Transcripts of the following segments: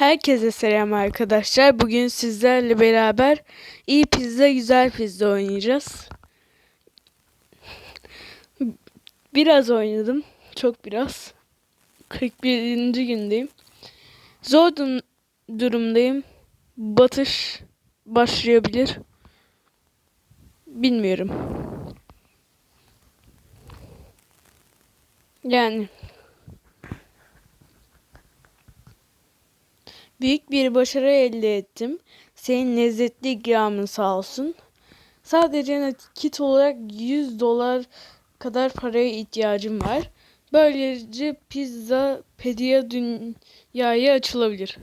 Herkese selam arkadaşlar. Bugün sizlerle beraber iyi pizza güzel pizza oynayacağız. Biraz oynadım. Çok biraz. 41. gündeyim. Zor durumdayım. Batış başlayabilir. Bilmiyorum. Yani Büyük bir başarı elde ettim. Senin lezzetli ikramın sağ olsun. Sadece nakit olarak 100 dolar kadar paraya ihtiyacım var. Böylece pizza pedia dünyaya açılabilir.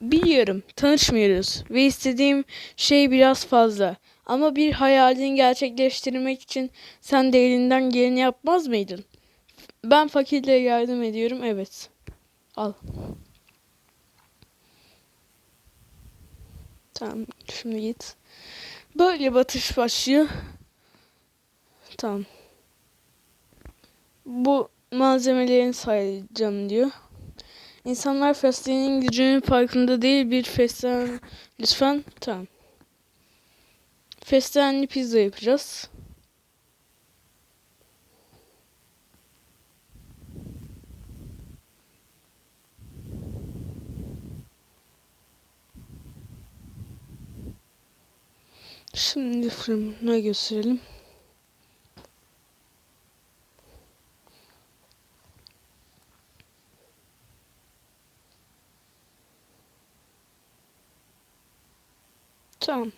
Biliyorum, tanışmıyoruz ve istediğim şey biraz fazla. Ama bir hayalini gerçekleştirmek için sen de elinden geleni yapmaz mıydın? Ben fakirlere yardım ediyorum, evet. Al. Tamam şimdi git. Böyle batış başlıyor. Tamam. Bu malzemelerini sayacağım diyor. İnsanlar fesleğenin gücünün farkında değil bir fesleğen lütfen. Tamam. Fesleğenli pizza yapacağız. Şimdi fırına gösterelim. Tamam.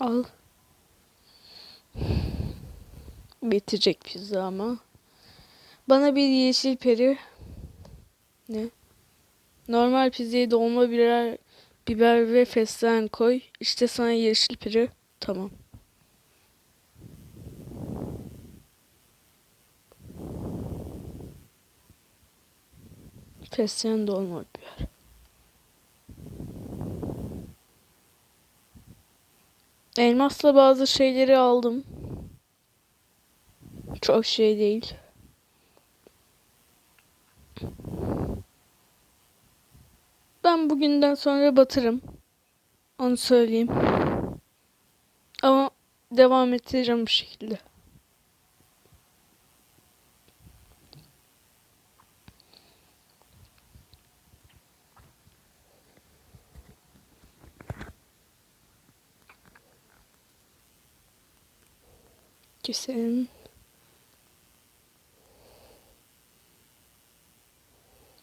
Al. Bitecek pizza ama. Bana bir yeşil peri ne? Normal pizzaya dolma birer biber ve fesleğen koy. İşte sana yeşil piri. Tamam. Fesleğen dolma biber. Elmasla bazı şeyleri aldım. Çok şey değil. Ben bugünden sonra batırım. Onu söyleyeyim. Ama devam ettireceğim bu şekilde. Keselim.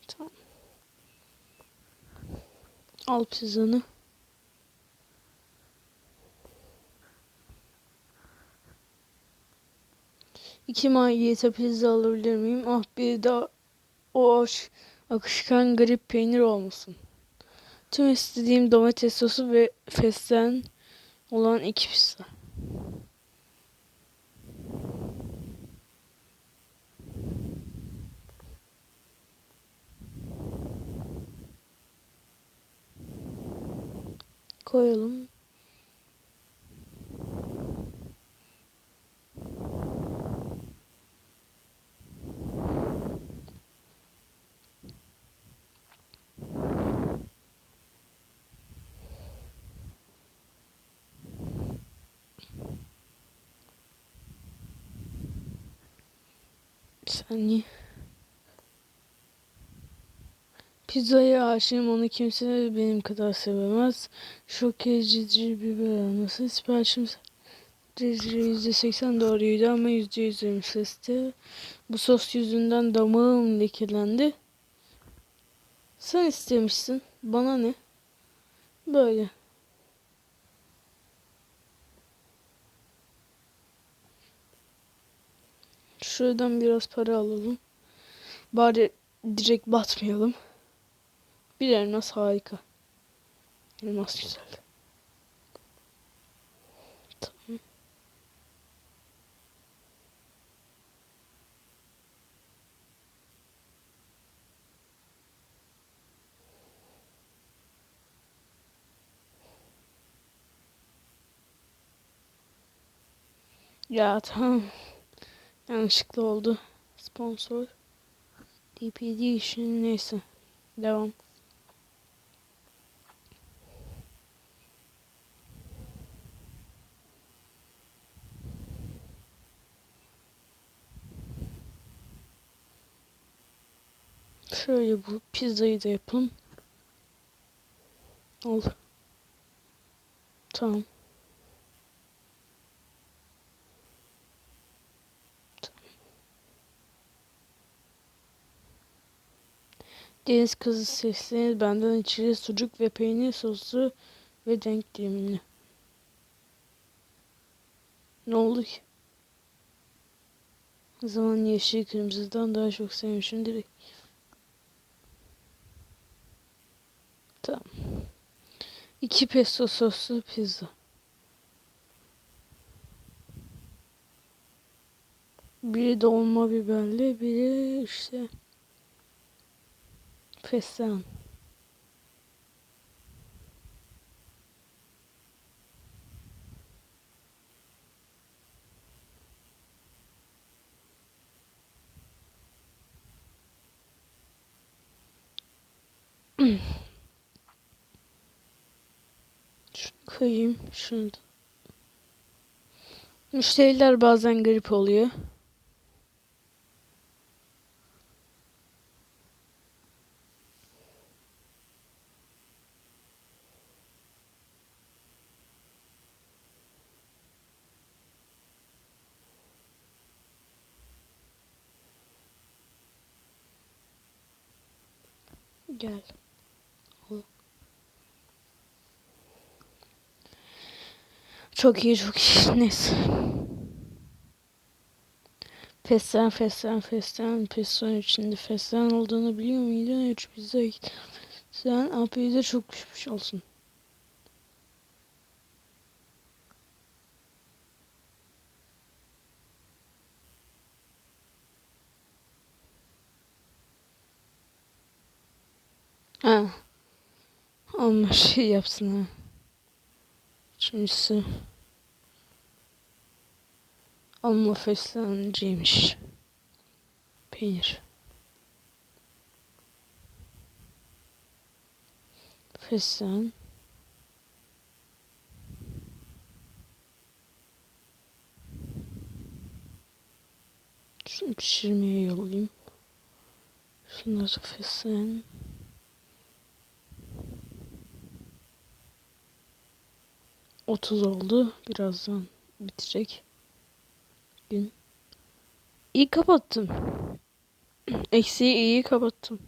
Tamam. Al pizzanı. İki maliyete pizza alabilir miyim? Ah bir de o aş- akışkan garip peynir olmasın. Tüm istediğim domates sosu ve fesleğen olan iki pizza. Koyalım. Bir saniye. Pizzaya aşığım onu kimse benim kadar sevemez. Şok edici biber olması siparişim %80 doğruydu ama %100 sesti. Bu sos yüzünden damağım lekelendi. Sen istemişsin. Bana ne? Böyle. Şuradan biraz para alalım. Bari direkt batmayalım. Bir elmas harika. Elmas güzel. Tamam. Ya tamam. Yanlışlıkla oldu. Sponsor. DPD işin neyse. Devam. Şöyle bu pizzayı da yapalım. Al. Tamam. Deniz kızı seslenir benden içeri sucuk ve peynir sosu ve denk dilimini. Ne oldu ki? Zaman yeşil kırmızıdan daha çok sevmişim direkt. Tamam. İki pesto soslu pizza. Biri dolma biberli, biri işte fesleğen. Koyayım. Şunu. Müşteriler bazen garip oluyor. Gel. Al. Çok iyi çok iyi. Neyse. Fesleğen fesleğen fesleğen içinde fesleğen olduğunu biliyor muydun? Üç pizza sen afiyete çok pişmiş olsun. Ha. Ama şey yapsın ha. İkincisi alma feslenciymiş. Peynir. Feslen. Şunu pişirmeye yollayayım. Şunları feslen. 30 oldu. Birazdan bitecek. Gün. İyi kapattım. Eksiği iyi kapattım.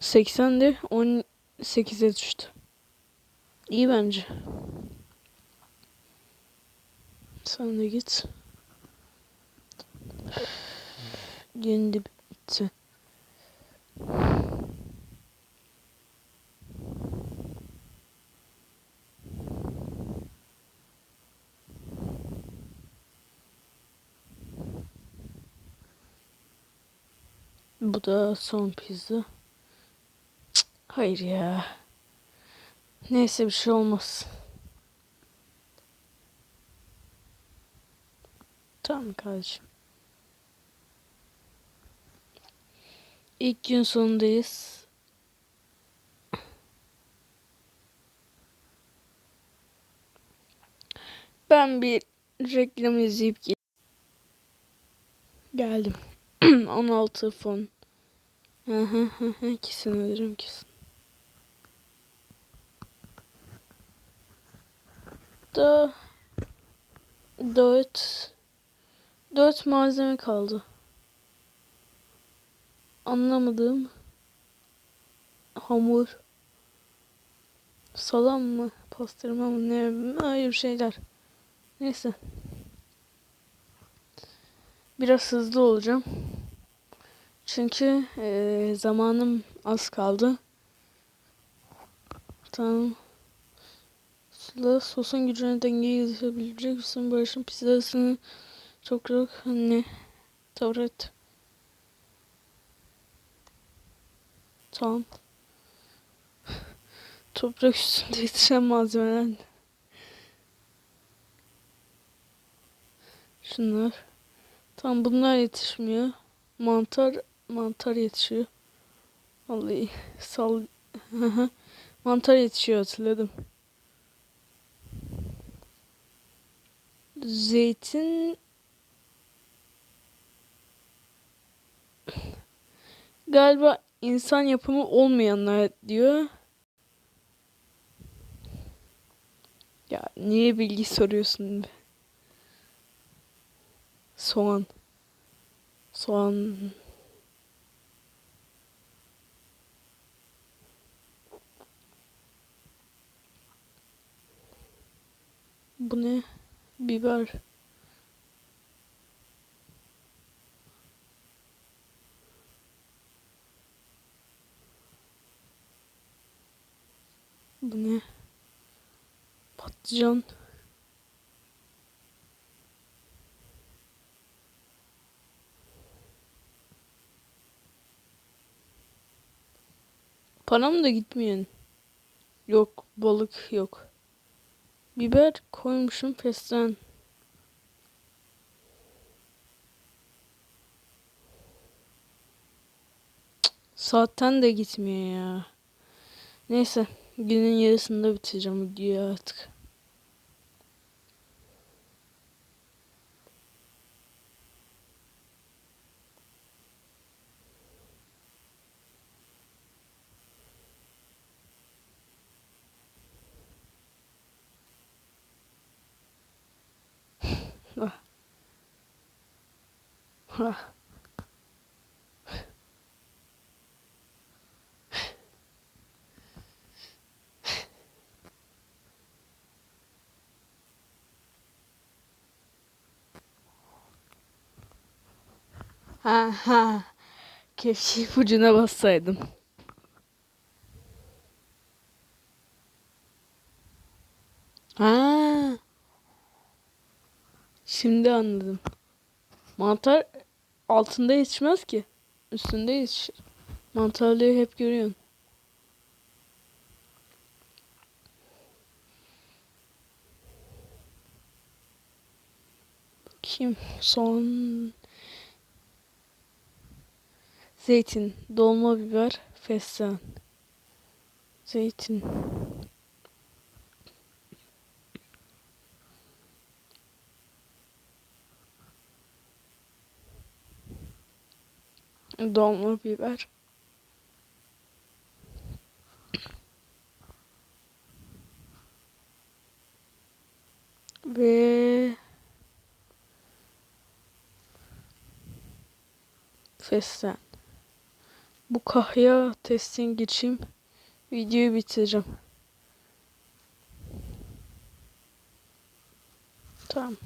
80'de 18'e düştü. İyi bence. Sen de git. Yeni de bitti. Bu da son pizza. Cık, hayır ya. Neyse bir şey olmaz. Tamam kardeşim. İlk gün sonundayız. Ben bir reklam izleyip gel- geldim. 16 fon. Kesin alırım kesin. Da dört dört malzeme kaldı. Anlamadım. Hamur. Salam mı? Pastırma mı? Ne? Hayır şeyler. Neyse. Biraz hızlı olacağım. Çünkü e, zamanım az kaldı. Tamam. Sıla sosun gücüne dengeyi getirebilecek misin? Barış'ın pizzasını çok çok hani tavret. Tamam. Toprak üstünde yetişen malzemeler. Şunlar. Tam bunlar yetişmiyor. Mantar mantar yetişiyor. Vallahi sal mantar yetişiyor hatırladım. Zeytin galiba insan yapımı olmayanlar diyor. Ya niye bilgi soruyorsun be? Soğan. Soğan. Bu ne? Biber. Bu ne? Patlıcan. Param da gitmeyen. Yok balık yok. Biber koymuşum fesleğen. Saatten de gitmiyor ya. Neyse günün yarısında bitireceğim videoyu artık. Ah. Ah. Ha ha. Keşke ipucuna bassaydım. Ha. Şimdi anladım. Mantar altında yetişmez ki. Üstünde yetişir. Mantarlığı hep görüyorsun. Bakayım. Son zeytin, dolma biber, fesleğen. Zeytin. Dolma biber. Ve fesleğen. Bu kahya testin geçeyim. Videoyu bitireceğim. Tamam.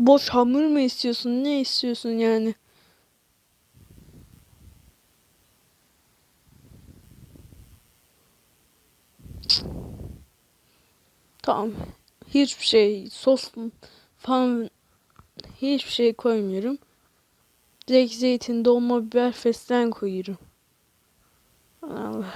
Boş hamur mu istiyorsun? Ne istiyorsun yani? Tamam. Hiçbir şey sos falan hiçbir şey koymuyorum. Direkt zeytin, dolma biber, fesleğen koyuyorum. Allah.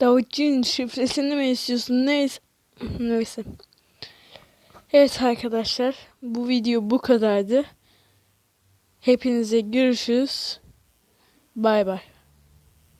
Davutçu'nun şifresini mi istiyorsun? Neyse. Neyse. Evet arkadaşlar. Bu video bu kadardı. Hepinize görüşürüz. Bay bay.